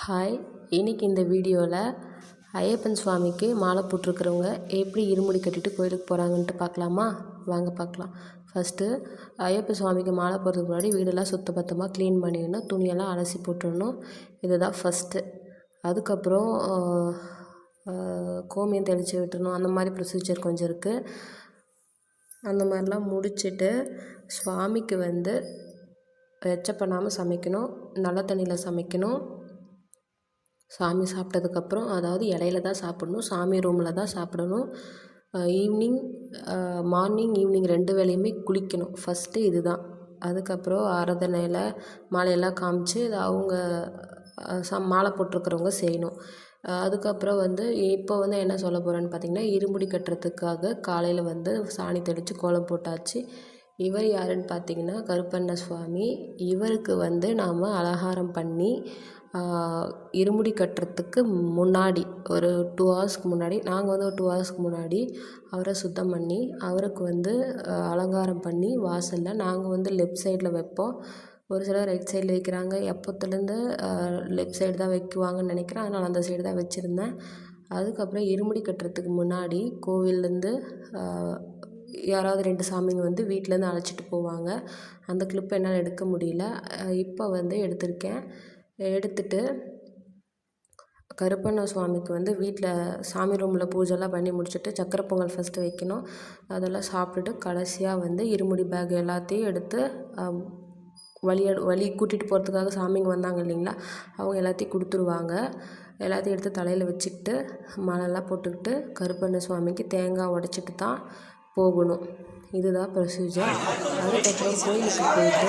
Hi இன்னைக்கு இந்த வீடியோவில் ஐயப்பன் சுவாமிக்கு மாலை போட்டிருக்கிறவங்க எப்படி இருமுடி கட்டிட்டு கோயிலுக்கு போகிறாங்கன்ட்டு பார்க்கலாமா? வாங்க பார்க்கலாம். ஃபஸ்ட்டு ஐயப்பன் சுவாமிக்கு மாலை போடுறதுக்கு முன்னாடி வீடெல்லாம் சுத்தபத்தமாக க்ளீன் பண்ணிடணும் துணியெல்லாம் அலசி போட்டுடணும். இதுதான் ஃபஸ்ட்டு அதுக்கப்புறம் கோமியம் தெளித்து விட்டுணும் அந்த மாதிரி ப்ரொசீஜர் கொஞ்சம் இருக்குது அந்த மாதிரிலாம் முடிச்சுட்டு சுவாமிக்கு வந்து எச்ச பண்ணாமல் சமைக்கணும் நல்ல தண்ணியில் சமைக்கணும். சாமி சாப்பிட்டதுக்கப்புறம் அதாவது இலையில தான் சாப்பிடணும் சாமி ரூமில் தான் சாப்பிடணும். ஈவினிங் மார்னிங் ஈவினிங் ரெண்டு வேளையுமே குளிக்கணும். ஃபஸ்ட்டு இது தான் அதுக்கப்புறம் ஆராதனையில் மாலையெல்லாம் காமிச்சு இது அவங்க ச மாலை போட்டிருக்கிறவங்க செய்யணும். அதுக்கப்புறம் வந்து இப்போ வந்து என்ன சொல்ல போகிறேன்னு பார்த்தீங்கன்னா இருமுடி கட்டுறதுக்காக காலையில் வந்து சாணி தெளித்து கோலம் போட்டாச்சு. இவர் யாருன்னு பார்த்தீங்கன்னா கருப்பண்ண சுவாமி. இவருக்கு வந்து நாம் அலங்காரம் பண்ணி இருமுடி கட்டுறதுக்கு முன்னாடி ஒரு டூ ஹவர்ஸ்க்கு முன்னாடி நாங்கள் வந்து ஒரு டூ ஹவர்ஸ்க்கு முன்னாடி அவரை சுத்தம் பண்ணி அவருக்கு வந்து அலங்காரம் பண்ணி வாசலில் நாங்கள் வந்து லெஃப்ட் சைடில் வைப்போம். ஒரு சிலர் ரைட் சைடில் வைக்கிறாங்க. எப்போத்துலேருந்து லெஃப்ட் சைடு தான் வைக்குவாங்கன்னு நினைக்கிறேன். அதனால் அந்த சைடு தான் வச்சுருந்தேன். அதுக்கப்புறம் இருமுடி கட்டுறதுக்கு முன்னாடி கோவில்லேருந்து யாராவது ரெண்டு சாமிங்க வந்து வீட்டிலேருந்து அழைச்சிட்டு போவாங்க. அந்த கிளிப்பை என்னால் எடுக்க முடியல. இப்போ வந்து எடுத்திருக்கேன். எடுத்துட்டு கருப்பண்ண சுவாமிக்கு வந்து வீட்டில் சாமி ரூமில் பூஜைலாம் பண்ணி முடிச்சுட்டு சக்கரை பொங்கல் ஃபஸ்ட்டு வைக்கணும். அதெல்லாம் சாப்பிட்டுட்டு கடைசியாக வந்து இருமுடி பேக் எல்லாத்தையும் எடுத்து வழி வழி கூட்டிகிட்டு போகிறதுக்காக சாமிங்க வந்தாங்க இல்லைங்களா? அவங்க எல்லாத்தையும் கொடுத்துருவாங்க. எல்லாத்தையும் எடுத்து தலையில் வச்சுக்கிட்டு மலைலாம் போட்டுக்கிட்டு கருப்பண்ண சுவாமிக்கு தேங்காய் உடச்சிட்டு தான் போகணும். இதுதான் ப்ரொசீஜர் அதுக்கப்புறம் கோயிலுக்கு போயிட்டு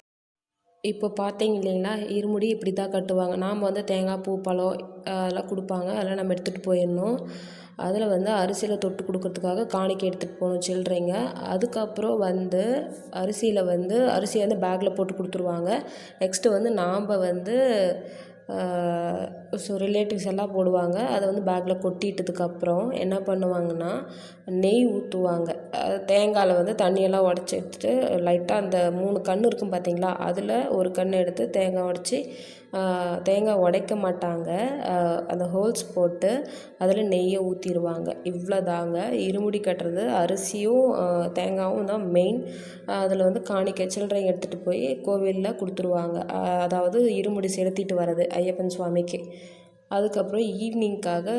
இப்போ பார்த்தீங்க இல்லைங்களா இருமுடி இப்படி தான் கட்டுவாங்க. நாம் வந்து தேங்காய் பூ பழம் அதெல்லாம் கொடுப்பாங்க. அதெல்லாம் நம்ம எடுத்துகிட்டு போயிடணும். அதில் வந்து அரிசியில் தொட்டு கொடுக்கறதுக்காக காணிக்கை எடுத்துகிட்டு போகணும் சில்லறைங்க அதுக்கப்புறம் வந்து அரிசியில் வந்து அரிசியை வந்து பேக்கில் போட்டு கொடுத்துருவாங்க. நெக்ஸ்ட்டு வந்து நாம் வந்து ஸோ ரிலேட்டிவ்ஸ் எல்லாம் போடுவாங்க. அதை வந்து பேக்கில் கொட்டிட்டதுக்கப்புறம் என்ன பண்ணுவாங்கன்னா நெய் ஊற்றுவாங்க தேங்காயில் வந்து தண்ணியெல்லாம் உடச்சி எடுத்துட்டு லைட்டாக அந்த மூணு கன்று இருக்கும் பார்த்தீங்களா அதில் ஒரு கன்று எடுத்து தேங்காய் உடச்சி தேங்காய் உடைக்க மாட்டாங்க. அந்த ஹோல்ஸ் போட்டு அதில் நெய்யை ஊற்றிருவாங்க இவ்வளோதாங்க இருமுடி கட்டுறது அரிசியும் தேங்காயும் தான் மெயின் அதில் வந்து காணிக்கை சில்லறை எடுத்துகிட்டு போய் கோவிலில் கொடுத்துருவாங்க. அதாவது இருமுடி செலுத்திட்டு வர்றது ஐயப்பன் சுவாமிக்கு. அதுக்கப்புறம் ஈவினிங்க்காக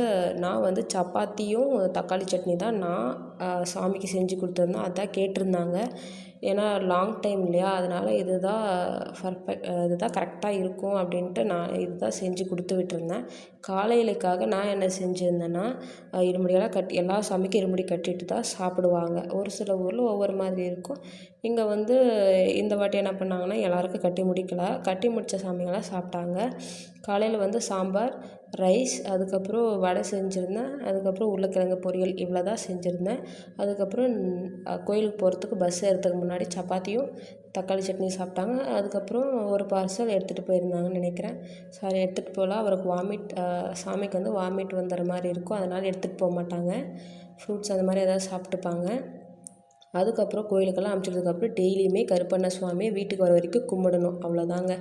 நான் வந்து சப்பாத்தியும் தக்காளி சட்னி தான் நான் சாமிக்கு செஞ்சு கொடுத்துருந்தேன். அதான் கேட்டிருந்தாங்க. ஏன்னா லாங் டைம் இல்லையா? அதனால் இது தான் பர்ஃபெக்ட் இது தான் கரெக்டாக இருக்கும் அப்படின்ட்டு நான் இது தான் செஞ்சு கொடுத்து விட்டுருந்தேன். காலையிலக்காக நான் என்ன செஞ்சுருந்தேன்னா இருமுடியெல்லாம் கட்டி எல்லா சாமிக்கும் இருமுடி கட்டிட்டு தான் சாப்பிடுவாங்க. ஒரு சில ஊரில் ஒவ்வொரு மாதிரி இருக்கும். இங்கே வந்து இந்த வாட்டி என்ன பண்ணாங்கன்னா எல்லாருக்கும் கட்டி முடிக்கல. கட்டி முடித்த சாமிங்களாம் சாப்பிட்டாங்க. காலையில் வந்து சாம்பார் ரைஸ் அதுக்கப்புறம் வடை செஞ்சுருந்தேன். அதுக்கப்புறம் உருளைக்கிழங்கு பொரியல் இவ்வளோ தான் செஞ்சுருந்தேன். அதுக்கப்புறம் கோயிலுக்கு போகிறதுக்கு பஸ் ஏறுறதுக்கு முன்னாடி சப்பாத்தியும் தக்காளி சட்னி சாப்பிட்டாங்க. அதுக்கப்புறம் ஒரு பார்சல் எடுத்துகிட்டு போயிருந்தாங்கன்னு நினைக்கிறேன். சாரி எடுத்துகிட்டு போகல அவருக்கு வாமிட் சாமிக்கு வந்து வாமிட் வந்துடுற மாதிரி இருக்கும். அதனால் எடுத்துகிட்டு போக மாட்டாங்க. ஃப்ரூட்ஸ் அந்த மாதிரி எதாவது சாப்பிட்டுப்பாங்க. அதுக்கப்புறம் கோயிலுக்கெல்லாம் அனுப்பிச்சதுக்கப்புறம் டெய்லியுமே கருப்பண்ண சுவாமியை வீட்டுக்கு வர வரைக்கும் கும்பிடணும். அவ்வளோதாங்க